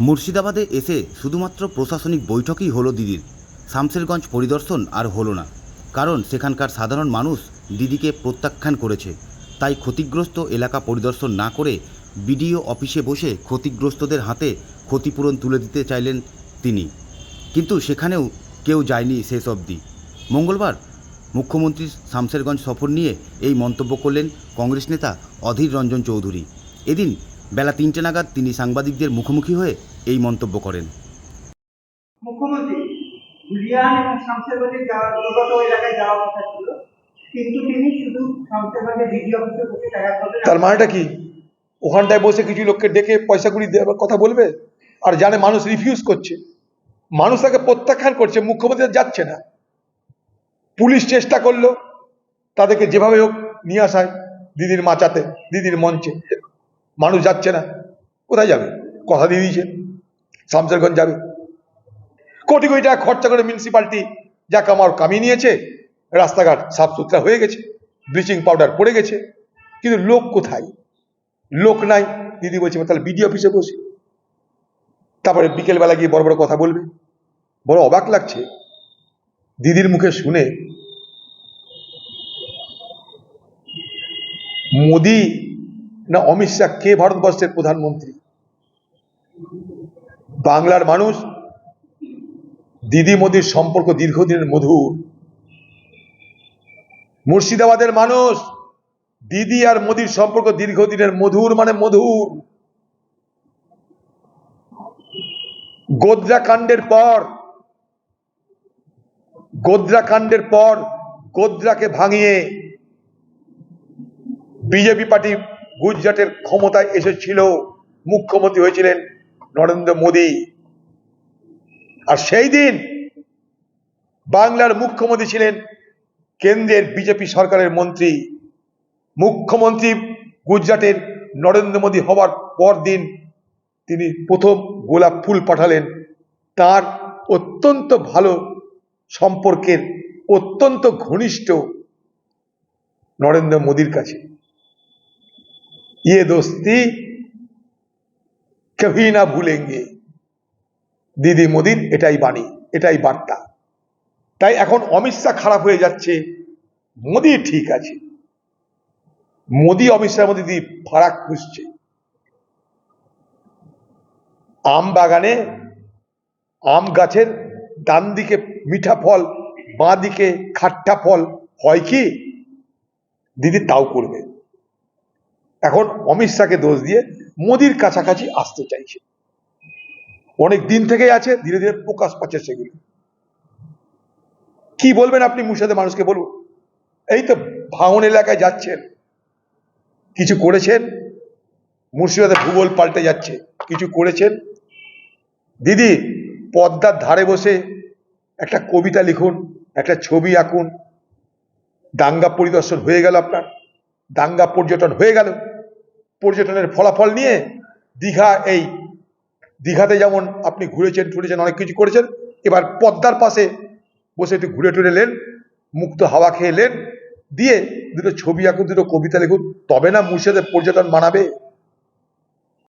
মুর্শিদাবাদে এসে শুধুমাত্র প্রশাসনিক বৈঠকই হলো দিদির। শামসেরগঞ্জ পরিদর্শন আর হলো না। কারণ সেখানকার সাধারণ মানুষ দিদিকে প্রত্যাখ্যান করেছে। তাই ক্ষতিগ্রস্ত এলাকা পরিদর্শন না করে বিডিও অফিসে বসে ক্ষতিগ্রস্তদের হাতে ক্ষতিপূরণ তুলে দিতে চাইলেন তিনি। কিন্তু সেখানেও কেউ যায়নি শেষ অবধি। মঙ্গলবার মুখ্যমন্ত্রীর শামসেরগঞ্জ সফর নিয়ে এই মন্তব্য করলেন কংগ্রেস নেতা অধীর রঞ্জন চৌধুরী। এদিন বেলা তিনটে নাগাদ তিনি সাংবাদিকদের মুখোমুখি হয়ে এই মন্তব্য করেন। মুখ্যমন্ত্রী হুলিয়ান এবং শামসেরগঞ্জে যাওয়া দুর্গত এলাকায় যাওয়ার কথা ছিল কিন্তু তিনি শুধু শামসেরগঞ্জে ডিডি অফিসে বসে দেখা তার মানেটা কি? ওখানটায় বসে কিছু লোককে ডেকে পয়সা কুড়ি দেওয়ার কথা বলবে? আর জানে মানুষ রিফিউজ করছে। মানুষ তাকে প্রত্যাখ্যান করছে মুখ্যমন্ত্রী যাচ্ছে না। পুলিশ চেষ্টা করল তাদেরকে যেভাবে হোক নিয়ে আসায় দিদির মাচাতে দিদির মঞ্চে। মানুষ যাচ্ছে না। কোথায় যাবে? কথা দিয়ে দিয়েছে। শামসেরগঞ্জ যাবে। কোটি কোটি টাকা খরচা করে মিউনিসিপালিটি যা কামার কামিয়ে নিয়েছে, রাস্তাঘাট সাফ সুতরা হয়ে গেছে ব্লিচিং পাউডার পড়ে গেছে। কিন্তু লোক কোথায়? লোক নাই। দিদি বলছে তাহলে বিডি অফিসে বসে। তারপরে বিকেলবেলা গিয়ে বড় বড় কথা বলবে। বড় অবাক লাগছে। দিদির মুখে শুনে মোদি না, অমিত শাহ কে ভারতবর্ষের প্রধানমন্ত্রী? বাংলার মানুষ, দিদি মোদির সম্পর্ক দীর্ঘদিনের মধুর। মুর্শিদাবাদের মানুষ, দিদি আর মোদির সম্পর্ক দীর্ঘদিনের মধুর মানে মধুর। গোদ্রা কাণ্ডের পর গোদ্রা কাণ্ডের পর গোদ্রাকে ভাঙিয়ে, বিজেপি পার্টি গুজরাটের ক্ষমতায় এসেছিল মুখ্যমন্ত্রী হয়েছিলেন নরেন্দ্র মোদী। আর সেই দিন বাংলার মুখ্যমন্ত্রী ছিলেন কেন্দ্রের বিজেপি সরকারের মন্ত্রী। মুখ্যমন্ত্রী গুজরাটের নরেন্দ্র মোদী হওয়ার পর দিন তিনি প্রথম গোলাপ ফুল পাঠালেন। তার অত্যন্ত ভালো সম্পর্কের অত্যন্ত ঘনিষ্ঠ নরেন্দ্র মোদীর কাছে। ইয়ে দোস্তি কভি না ভুলেঙ্গে দিদি মোদির এটাই বাণী, এটাই বার্তা। তাই এখন অমিত শাহ খারাপ হয়ে যাচ্ছে। মোদি ঠিক আছে। মোদি, অমিত শাহের মধ্যে দিদি ফারাক খুঁজছে। আম বাগানে আম গাছের ডান দিকে মিঠা ফল, বাঁ দিকে খাট্টা ফল, হয় কি? দিদি তাও করবে। এখন অমিত শাহকে দোষ দিয়ে মোদির কাছাকাছি আসতে চাইছে। অনেক দিন থেকেই আছে, ধীরে ধীরে প্রকাশ পাচ্ছে সেগুলো। কি বলবেন আপনি মুর্শিদাবাদের মানুষকে বলুন? এই তো ভাঙন এলাকায় যাচ্ছেন, কিছু করেছেন মুর্শিদাবাদের ভূগোল পাল্টে যাচ্ছে, কিছু করেছেন। দিদি, পদ্মার ধারে বসে একটা কবিতা লিখুন, একটা ছবি আঁকুন। দাঙ্গা পরিদর্শন হয়ে গেল আপনার, দাঙ্গা পর্যটন হয়ে গেল। পর্যটনের ফলাফল নিয়ে দীঘা এই, দীঘাতে যেমন আপনি ঘুরেছেন, টুরেছেন, অনেক কিছু করেছেন, এবার পদ্মার পাশে বসে একটু ঘুরে টুরে এলেন, মুক্ত হাওয়া খেয়ে দিয়ে দুটো ছবি আঁকুন, দুটো কবিতা লিখুন, তবে না মুর্শিদাবাদের পর্যটন মানাবে।